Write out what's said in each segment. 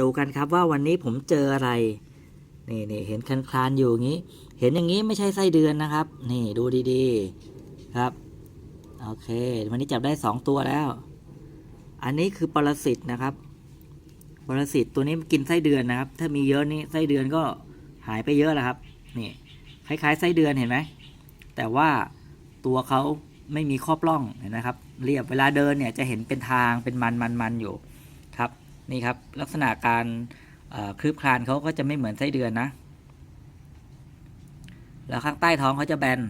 ดูกันครับว่าวันนี้ผมเจออะไร นี่นี่เห็นคลานคลานอยู่อย่างนี้ เห็นอย่างนี้ไม่ใช่ไส้เดือนนะครับ นี่ดูดีๆครับ โอเค วันนี้จับได้สองตัวแล้ว อันนี้คือปรสิตนะครับ ปรสิตตัวนี้กินไส้เดือนนะครับ ถ้ามีเยอะนี่ไส้เดือนก็หายไปเยอะแล้วครับ นี่คล้ายๆไส้เดือนเห็นไหม แต่ว่าตัวเขาไม่มีข้อปล้องเห็นไหมครับ เรียบเวลาเดินเนี่ยจะเห็นเป็นทางเป็นมันมันมันอยู่ นี่ครับลักษณะการคลืบคลานเขาก็จะไม่เหมือนไส้เดือนนะ แล้วข้างใต้ท้องเขาจะแบน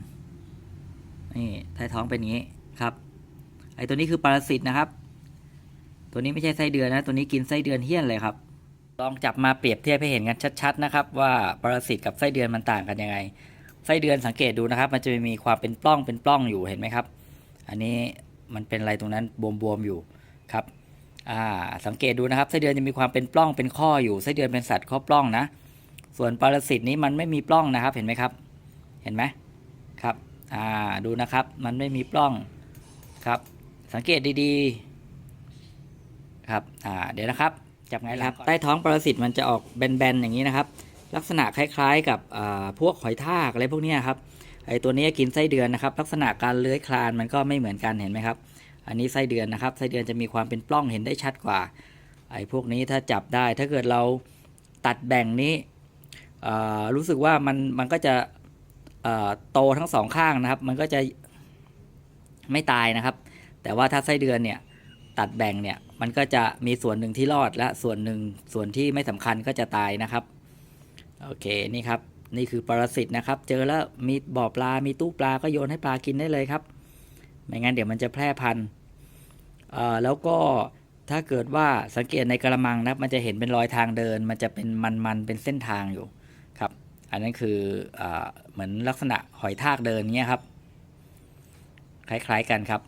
นี่ใต้ท้องเป็นอย่างนี้ครับ ไอตัวนี้คือปรสิตนะครับ ตัวนี้ไม่ใช่ไส้เดือนนะ ตัวนี้กินไส้เดือนเฮี้ยนเลยครับ ลองจับมาเปรียบเทียบให้เห็นกันชัดๆนะครับ ว่าปรสิตกับไส้เดือนมันต่างกันยังไง ไส้เดือนสังเกตดูนะครับ มันจะมีความเป็นปล้องเป็นปล้องอยู่เห็นไหมครับ อันนี้มันเป็นอะไรตรงนั้นบวมๆอยู่ครับ สังเกตดูนะครับไส้เดือนจะมีความเป็นปล้องเป็นข้ออยู่ไส้เดือนเป็นสัตว์ข้อปล้องนะ ส่วนปรสิตนี้มันไม่มีปล้องนะครับเห็นไหมครับ เห็นไหมครับอ่าดูนะครับมันไม่มีปล้องครับ สังเกตดีๆครับอ่าเดี๋ยวนะครับจับไงครับ ใต้ท้องปรสิตมันจะออกแบนๆอย่างนี้นะครับ ลักษณะคล้ายๆ กับอ่าพวกหอยทากอะไรพวกเนี้ยครับไอตัวนี้กินไส้เดือนนะครับ ลักษณะการเลื้อยคลานมันก็ไม่เหมือนกันเห็นไหมครับ อันนี้ไส้เดือนนะครับไส้เดือนจะมีความเป็นปล้องเห็นได้ชัดกว่าไอ้พวกนี้ถ้าจับได้ถ้าเกิดเราตัดแบ่งนี้รู้สึกว่ามันมันก็จะโตทั้งสองข้างนะครับ มันก็จะไม่ตายนะครับ แต่ว่าถ้าไส้เดือนเนี่ยตัดแบ่งเนี่ยมันก็จะมีส่วนหนึ่งที่รอดและส่วนหนึ่งส่วนที่ไม่สำคัญก็จะตายนะครับโอเคนี่ครับนี่คือปรสิตนะครับ เจอแล้วมีบ่อปลา มีตู้ปลาก็โยนให้ปลากินได้เลยครับ ไม่งั้นเดี๋ยวมันจะแพร่พันธุ์แล้วก็ถ้าเกิดว่าสังเกตในกระมังนับมันจะเห็นเป็นรอยทางเดิน มันจะเป็นมันๆเป็นเส้นทางอยู่ครับ อันนั้นคือเออเหมือนลักษณะหอยทากเดินเงี้ยครับ คล้ายๆกันครับ